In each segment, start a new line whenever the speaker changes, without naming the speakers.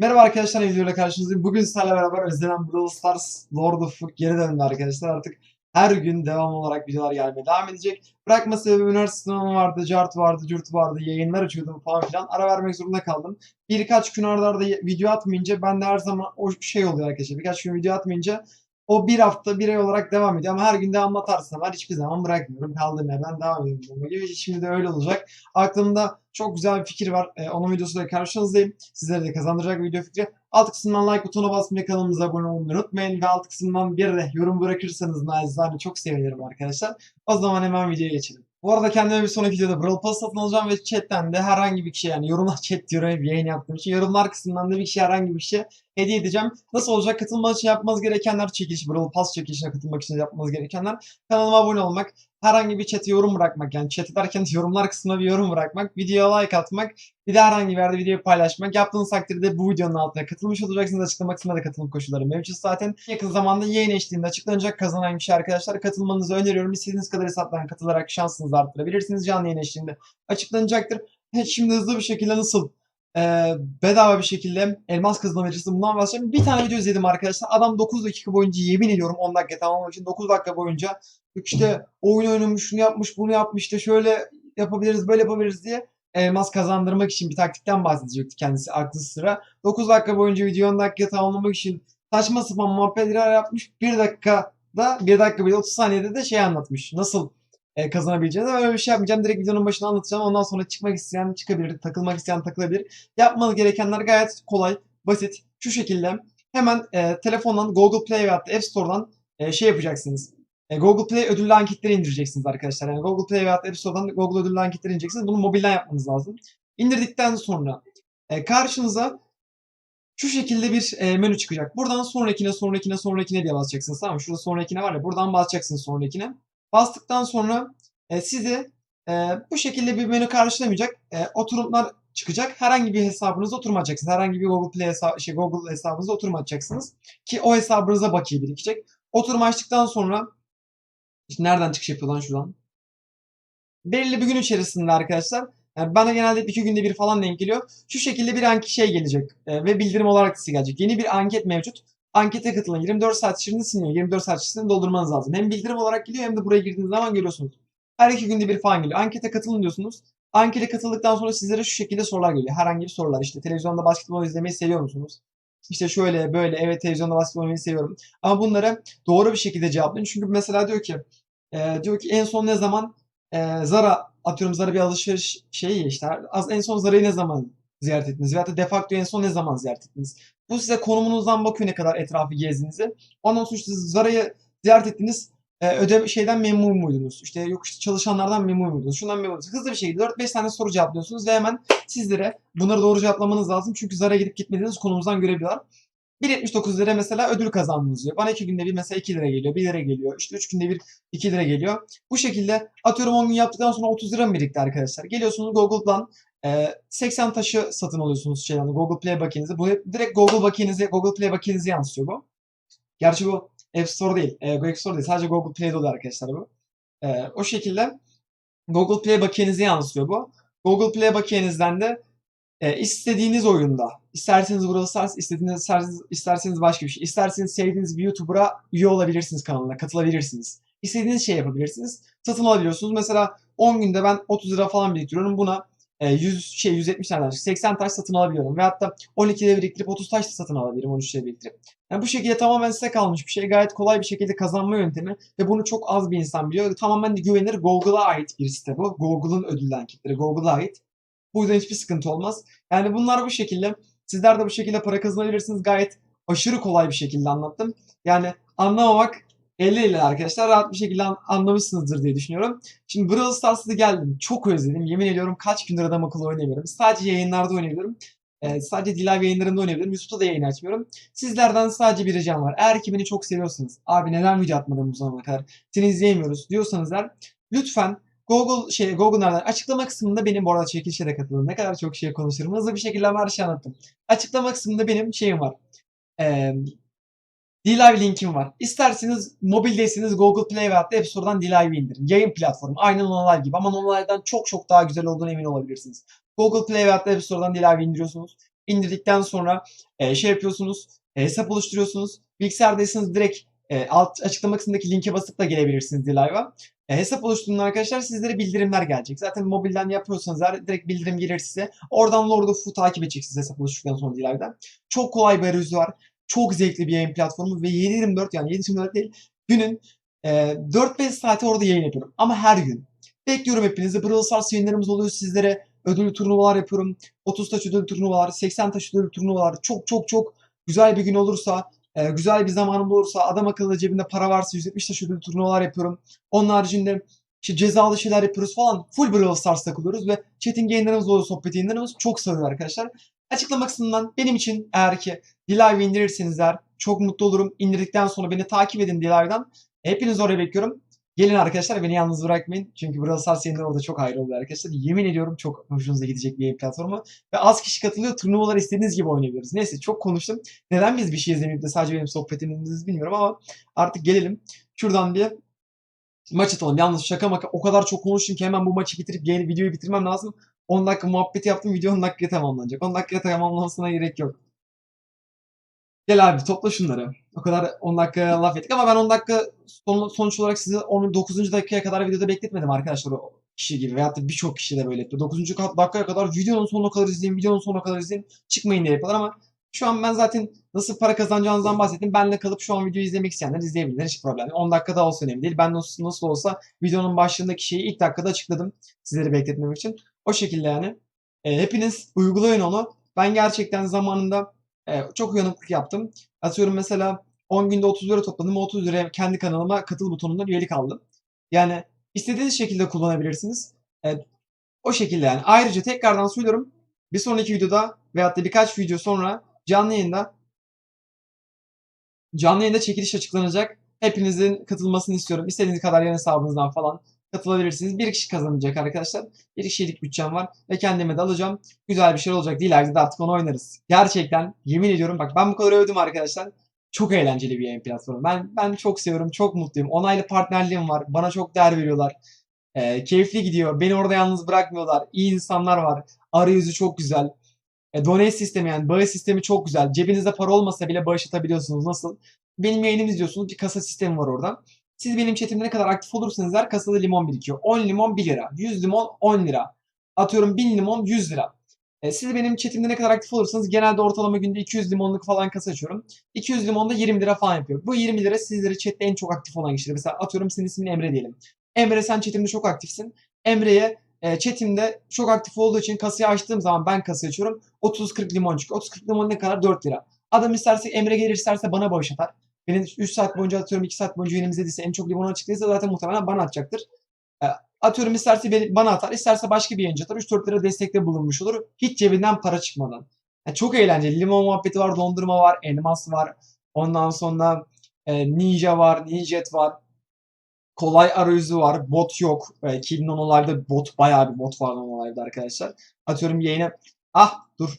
Merhaba arkadaşlar, videoyla karşınızdayım. Bugün sizlerle beraber özlenen Brawl Stars Lord of Foot geri döndü arkadaşlar. Artık her gün devam olarak videolar gelmeye devam edecek. Bırakma sebebi üniversite vardı, cart vardı, cürt vardı, yayınlar açıyordum falan filan. Ara vermek zorunda kaldım. Birkaç gün arda arada video atmayınca ben de her zaman o şey oluyor arkadaşlar. Birkaç gün video atmayınca o bir hafta, bir ay olarak devam ediyor. Ama her gün devam atarsam var hiçbir zaman bırakmıyorum. Kaldığım yerden devam ediyorum. Gibi. Şimdi de öyle olacak. Aklımda çok güzel bir fikir var. Ee, onun videosuyla karşınızdayım. Sizlere de kazandıracak bir video fikri. Alt kısımdan like butonuna basmayı, kanalımıza abone olmayı unutmayın. Ve alt kısımdan bir de yorum bırakırsanız naçizane çok sevinirim arkadaşlar. O zaman hemen videoya geçelim. Bu arada kendime bir sonraki videoda Brawl Pass satın alacağım ve chatten de herhangi bir kişi yani yorumlar chat diyorum hep yayın yaptığım için yorumlar kısmından da bir kişi herhangi bir şey hediye edeceğim. Nasıl olacak? Katılmak için yapmanız gerekenler çekiliş, Brawl Pass çekilişine katılmak için yapmanız gerekenler kanalıma abone olmak, herhangi bir chat'e yorum bırakmak yani chat ederken yorumlar kısmına bir yorum bırakmak, videoya like atmak, bir de herhangi bir yerde videoyu paylaşmak. Yaptığınız takdirde bu videonun altına katılmış olacaksınız. Açıklama kısmında da katılım koşulları mevcut zaten. Yakın zamanda yayın eşliğinde açıklanacak kazanan kişi arkadaşlar katılmanızı öneriyorum. İstediğiniz kadar hesaptan katılarak şansınızı arttırabilirsiniz. Canlı yayın eşliğinde açıklanacaktır. Şimdi hızlı bir şekilde nasıl e, bedava bir şekilde elmas kazanabilirsin. Bundan bahsedeceğim. Bir tane video izledim arkadaşlar. Adam 9 dakika boyunca yemin ediyorum 10 dakika tamamlamak için 9 dakika boyunca işte oyun oynamış, şunu yapmış, bunu yapmış, işte şöyle yapabiliriz, böyle yapabiliriz diye elmas kazandırmak için bir taktikten bahsedecekti kendisi aklı sıra. 9 dakika boyunca video 10 dakika tamamlamak için saçma sapan muhabbetler yapmış. 1 dakikada, 1 dakika bile 30 saniyede de şey anlatmış. Nasıl e, kazanabileceğinizi. Ben öyle bir şey yapmayacağım. Direkt videonun başına anlatacağım. Ondan sonra çıkmak isteyen çıkabilir, takılmak isteyen takılabilir. Yapmanız gerekenler gayet kolay, basit. Şu şekilde hemen e, telefondan Google Play veya App Store'dan e, şey yapacaksınız. E, Google Play ödüllü anketleri indireceksiniz arkadaşlar. Yani Google Play veya App Store'dan Google ödüllü anketleri indireceksiniz. Bunu mobilden yapmanız lazım. İndirdikten sonra e, karşınıza şu şekilde bir e, menü çıkacak. Buradan sonrakine, sonrakine, sonrakine diye basacaksınız. Tamam mı? Şurada sonrakine var ya. Buradan basacaksınız sonrakine. Bastıktan sonra e, sizi e, bu şekilde bir menü karşılamayacak. E, oturumlar çıkacak. Herhangi bir hesabınıza oturmayacaksınız. Herhangi bir Google Play hesabı, şey Google hesabınıza oturmayacaksınız. Ki o hesabınıza bakiye birikecek. Oturum açtıktan sonra işte nereden çıkış yapıyor lan şuradan? Belirli bir gün içerisinde arkadaşlar yani bana genelde iki günde bir falan denk geliyor. Şu şekilde bir anki şey gelecek e, ve bildirim olarak size gelecek. Yeni bir anket mevcut. Ankete katılın. 24 saat içerisinde siliniyor. 24 saat içerisinde doldurmanız lazım. Hem bildirim olarak geliyor hem de buraya girdiğiniz zaman görüyorsunuz. Her iki günde bir falan geliyor. Ankete katılın diyorsunuz. Ankete katıldıktan sonra sizlere şu şekilde sorular geliyor. Herhangi bir sorular. İşte televizyonda basketbol izlemeyi seviyor musunuz? İşte şöyle böyle evet televizyonda basketbol oynamayı seviyorum. Ama bunları doğru bir şekilde cevaplayın. Çünkü mesela diyor ki e, diyor ki en son ne zaman e, Zara atıyorum Zara bir alışveriş şeyi işte az en son Zara'yı ne zaman ziyaret ettiniz? Veyahut da defakto en son ne zaman ziyaret ettiniz? Bu size konumunuzdan bakıyor ne kadar etrafı gezdiğinizi. Ondan sonra siz Zara'yı ziyaret ettiniz. E, ödev şeyden memnun muydunuz? İşte yok işte çalışanlardan memnun muydunuz? Şundan memnun muydunuz? Hızlı bir şekilde 4-5 tane soru cevaplıyorsunuz ve hemen sizlere bunları doğru cevaplamanız lazım. Çünkü Zara'ya gidip gitmediğiniz konumuzdan görebiliyorlar. 1.79 lira mesela ödül kazandınız diyor. Bana 2 günde bir mesela 2 lira geliyor, 1 lira geliyor. İşte 3 günde bir 2 lira geliyor. Bu şekilde atıyorum 10 gün yaptıktan sonra 30 lira mı birikti arkadaşlar? Geliyorsunuz Google'dan e, 80 taşı satın alıyorsunuz şeyden Google Play bakiyenize. Bu direkt Google bakiyenize, Google Play bakiyenize yansıyor bu. Gerçi bu App Store değil, e, App Store değil. Sadece Google Play'de oluyor arkadaşlar bu. E, o şekilde Google Play bakiyenize yansıyor bu. Google Play bakiyenizden de e, istediğiniz oyunda, isterseniz Brawl Stars, istediğiniz, isterseniz, isterseniz başka bir şey, isterseniz sevdiğiniz bir YouTuber'a üye olabilirsiniz kanalına, katılabilirsiniz. İstediğiniz şey yapabilirsiniz. Satın alabiliyorsunuz. Mesela 10 günde ben 30 lira falan biriktiriyorum. Buna 100 şey 170 tane 80 taş satın alabiliyorum. Ve hatta 12 lira biriktirip 30 taş da satın alabilirim 13 lira biriktirip. Yani bu şekilde tamamen size kalmış bir şey. Gayet kolay bir şekilde kazanma yöntemi ve bunu çok az bir insan biliyor. Tamamen de güvenilir Google'a ait bir site bu. Google'ın ödül anketleri Google'a ait. Bu yüzden hiçbir sıkıntı olmaz. Yani bunlar bu şekilde. Sizler de bu şekilde para kazanabilirsiniz. Gayet aşırı kolay bir şekilde anlattım. Yani anlamamak 50 ile arkadaşlar rahat bir şekilde anlamışsınızdır diye düşünüyorum. Şimdi Brawl Stars'a geldim. Çok özledim. Yemin ediyorum kaç gündür adam akıllı oynayamıyorum. Sadece yayınlarda oynayabiliyorum. Ee, sadece Dilay yayınlarında oynayabiliyorum. YouTube'da da yayın açmıyorum. Sizlerden sadece bir ricam var. Eğer ki beni çok seviyorsanız, abi neden video atmadım bu zamana kadar, seni izleyemiyoruz diyorsanız eğer, lütfen Google şey Google nereden? Açıklama kısmında benim bu arada çekilişe de katıldım. Ne kadar çok şey konuşurum. Hızlı bir şekilde her şeyi anlattım. Açıklama kısmında benim şeyim var. Ee, D-Live linkim var. İsterseniz mobildeyseniz Google Play veya App Store'dan D-Live'i indirin. Yayın platformu. Aynen Nonolive gibi ama Nonolive'dan çok çok daha güzel olduğunu emin olabilirsiniz. Google Play veya App Store'dan D-Live'i indiriyorsunuz. İndirdikten sonra e, şey yapıyorsunuz. e, hesap oluşturuyorsunuz. Bilgisayardaysanız direkt e, alt açıklama kısmındaki linke basıp da gelebilirsiniz Live'a. E, hesap oluşturduğunda arkadaşlar sizlere bildirimler gelecek. Zaten mobilden yapıyorsanız direkt bildirim gelir size. Oradan Lord of Foot'u takip edeceksiniz hesap oluşturduktan sonra Live'den. Çok kolay bir arayüzü var. Çok zevkli bir yayın platformu ve 7-24 yani 7-24 değil günün e, 4-5 saati orada yayın yapıyorum. Ama her gün. Bekliyorum hepinizi. Brawl Stars yayınlarımız oluyor sizlere. Ödüllü turnuvalar yapıyorum. 30 taş ödüllü turnuvalar, 80 taş ödüllü turnuvalar. Çok çok çok güzel bir gün olursa, e, güzel bir zamanım olursa, adam akıllı cebinde para varsa 170 taş ödüllü turnuvalar yapıyorum. Onun haricinde işte cezalı şeyler yapıyoruz falan. Full Brawl Stars takılıyoruz ve chatting yayınlarımız oluyor, sohbet yayınlarımız çok sarıyor arkadaşlar. Açıklama kısmından benim için eğer ki Dilive indirirseniz eğer çok mutlu olurum. İndirdikten sonra beni takip edin Dilive'dan. Hepinizi oraya bekliyorum. Gelin arkadaşlar beni yalnız bırakmayın. Çünkü Brawl Stars yayınları orada çok ayrı oluyor arkadaşlar. Yemin ediyorum çok hoşunuza gidecek bir platformu. Ve az kişi katılıyor. Turnuvalar istediğiniz gibi oynayabiliyoruz. Neyse çok konuştum. Neden biz bir şey izlemeyip de sadece benim sohbetimizi bilmiyorum ama artık gelelim. Şuradan bir maç atalım. Yalnız şaka maka o kadar çok konuştum ki hemen bu maçı bitirip yeni videoyu bitirmem lazım. 10 dakika muhabbeti yaptım. Video 10 dakikaya tamamlanacak. 10 dakikaya tamamlanmasına gerek yok. Gel abi topla şunları. O kadar 10 dakika laf ettik ama ben 10 dakika son, sonuç olarak sizi 10 9. dakikaya kadar videoda bekletmedim arkadaşlar o kişi gibi. Veyahut da birçok kişi de böyle yapıyor. 9. dakikaya kadar videonun sonuna kadar izleyin, videonun sonuna kadar izleyin. Çıkmayın diye yapıyorlar ama şu an ben zaten nasıl para kazanacağınızdan bahsettim. Benle kalıp şu an videoyu izlemek isteyenler izleyebilirler. Hiç problem değil. 10 dakikada olsa önemli değil. Ben nasıl, nasıl olsa videonun başlığındaki şeyi ilk dakikada açıkladım. Sizleri bekletmemek için. O şekilde yani. E, hepiniz uygulayın onu. Ben gerçekten zamanında e, çok uyanıklık yaptım. Atıyorum mesela 10 günde 30 lira topladım. O 30 liraya kendi kanalıma katıl butonundan üyelik aldım. Yani istediğiniz şekilde kullanabilirsiniz. E, o şekilde yani. Ayrıca tekrardan söylüyorum. Bir sonraki videoda veyahut da birkaç video sonra canlı yayında canlı yayında çekiliş açıklanacak. Hepinizin katılmasını istiyorum. İstediğiniz kadar yan hesabınızdan falan katılabilirsiniz. Bir kişi kazanacak arkadaşlar. Bir kişilik bütçem var ve kendime de alacağım. Güzel bir şey olacak. İleride de artık onu oynarız. Gerçekten yemin ediyorum bak ben bu kadar övdüm arkadaşlar. Çok eğlenceli bir yayın platformu. Ben ben çok seviyorum. Çok mutluyum. Onaylı partnerliğim var. Bana çok değer veriyorlar. Ee, keyifli gidiyor. Beni orada yalnız bırakmıyorlar. İyi insanlar var. Arayüzü çok güzel. E, donate sistemi yani bağış sistemi çok güzel. Cebinizde para olmasa bile bağış atabiliyorsunuz. Nasıl? Benim yayınımı izliyorsunuz. Bir kasa sistemi var orada. Siz benim chatimde ne kadar aktif olursanız her kasada limon birikiyor. 10 limon 1 lira. 100 limon 10 lira. Atıyorum 1000 limon 100 lira. E, siz benim chatimde ne kadar aktif olursanız genelde ortalama günde 200 limonluk falan kasa açıyorum. 200 limonda 20 lira falan yapıyor. Bu 20 lira sizlere chatte en çok aktif olan kişiler. Mesela atıyorum senin ismin Emre diyelim. Emre sen chatimde çok aktifsin. Emre'ye e, chatimde çok aktif olduğu için kasayı açtığım zaman ben kasayı açıyorum. 30-40 limon çıkıyor. 30-40 limon ne kadar? 4 lira. Adam isterse Emre gelir isterse bana bağış atar. Benim 3 saat boyunca atıyorum 2 saat boyunca yayınımı izlediyse en çok limonu açıklıysa zaten muhtemelen bana atacaktır. E, atıyorum isterse beni, bana atar, isterse başka bir yayıncı atar. 3-4 lira destekte bulunmuş olur. Hiç cebinden para çıkmadan. Yani çok eğlenceli. Limon muhabbeti var, dondurma var, elmas var. Ondan sonra e, Ninja var, Ninjet var. Kolay arayüzü var. Bot yok. E, ki Nonolive'da bot bayağı bir bot var Nonolive'da arkadaşlar. Atıyorum yayına ah dur.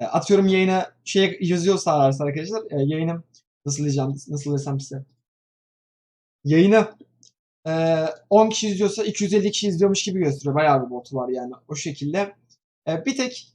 E, atıyorum yayına şey yazıyorsa ararsa arkadaşlar e, yayınım nasıl diyeceğim nasıl desem size. Yayını e, 10 kişi izliyorsa 250 kişi izliyormuş gibi gösteriyor. Bayağı bir botu var yani o şekilde. E, bir tek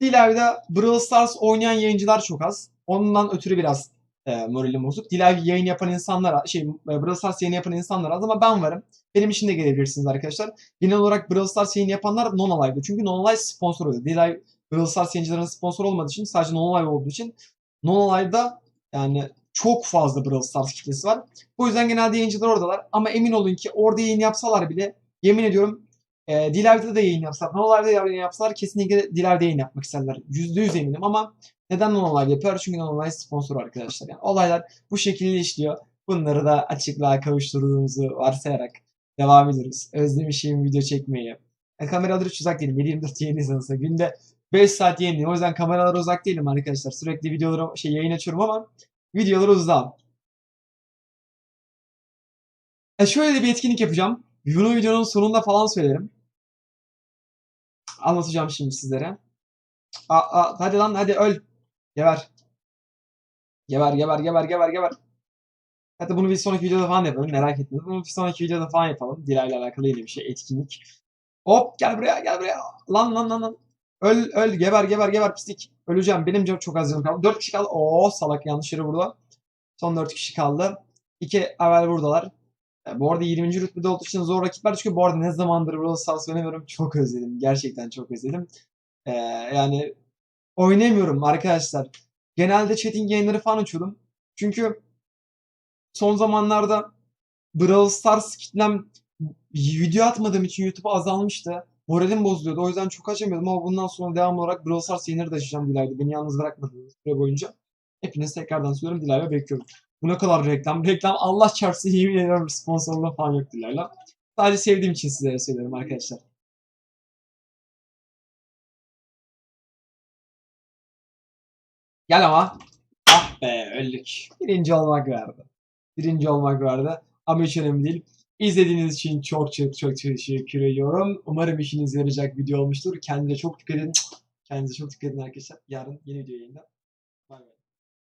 Dilavi'de Brawl Stars oynayan yayıncılar çok az. Ondan ötürü biraz e, moralim bozuk. Dilavi yayın yapan insanlar, şey e, Brawl Stars yayın yapan insanlar az ama ben varım. Benim için de gelebilirsiniz arkadaşlar. Genel olarak Brawl Stars yayın yapanlar non-alive'da. Çünkü non-alive sponsor oluyor. Dilavi Brawl Stars yayıncılarının sponsor olmadığı için sadece non-alive olduğu için non-alive'da yani çok fazla Brawl Stars kitlesi var. Bu yüzden genelde yayıncılar oradalar. Ama emin olun ki orada yayın yapsalar bile yemin ediyorum e, Diler'de de yayın yapsalar, Nonolive'de yayın yapsalar kesinlikle Diler'de yayın yapmak isterler. %100 eminim ama neden Nonolive yapıyor? Çünkü Nonolive sponsor arkadaşlar. Yani olaylar bu şekilde işliyor. Bunları da açıklığa kavuşturduğumuzu varsayarak devam ediyoruz. Özlemişim video çekmeyi. Yani kameraları hiç uzak değilim. 7-24 yayın izlenirse. Günde 5 saat yayınlıyım. O yüzden kameralara uzak değilim arkadaşlar. Sürekli videoları şey yayın açıyorum ama videoları uzağım. E şöyle de bir etkinlik yapacağım. Bunu videonun sonunda falan söylerim. Anlatacağım şimdi sizlere. Aa, aa, hadi lan hadi öl. Geber. Geber geber geber geber geber. Hatta bunu bir sonraki videoda falan yapalım. Merak etmeyin. Bunu bir sonraki videoda falan yapalım. Dilayla alakalı yeni bir şey. Etkinlik. Hop gel buraya gel buraya. Lan lan lan lan. Öl öl geber geber geber pislik. Öleceğim. Benim canım çok az canım kaldı. 4 kişi kaldı. Oo salak yanlış yere burada. Son 4 kişi kaldı. 2 evvel buradalar. E, bu arada 20. rütbede olduğu için zor rakipler çünkü bu arada ne zamandır Brawl Stars oynamıyorum. Çok özledim. Gerçekten çok özledim. E, yani oynamıyorum arkadaşlar. Genelde chatting yayınları falan açıyordum. Çünkü son zamanlarda Brawl Stars kitlem video atmadığım için YouTube'a azalmıştı. Moralim bozuluyordu. O yüzden çok açamıyordum ama bundan sonra devam olarak Brawl Stars yayınları da açacağım Dilay'da. Beni yalnız bırakmadığınız süre boyunca. Hepiniz tekrardan söylüyorum Dilay'la bekliyorum. Bu ne kadar reklam. Reklam Allah çarpsın yemin ediyorum sponsorluğu falan yok Dilay'la. Sadece sevdiğim için sizlere söylüyorum arkadaşlar. Gel ama. Ah be öldük. Birinci olmak vardı. Birinci olmak vardı. Ama hiç önemli değil. İzlediğiniz için çok çok çok teşekkür ediyorum. Umarım işinize yarayacak video olmuştur. Kendinize çok dikkat edin. Kendinize çok dikkat edin arkadaşlar. Yarın yeni video yayında.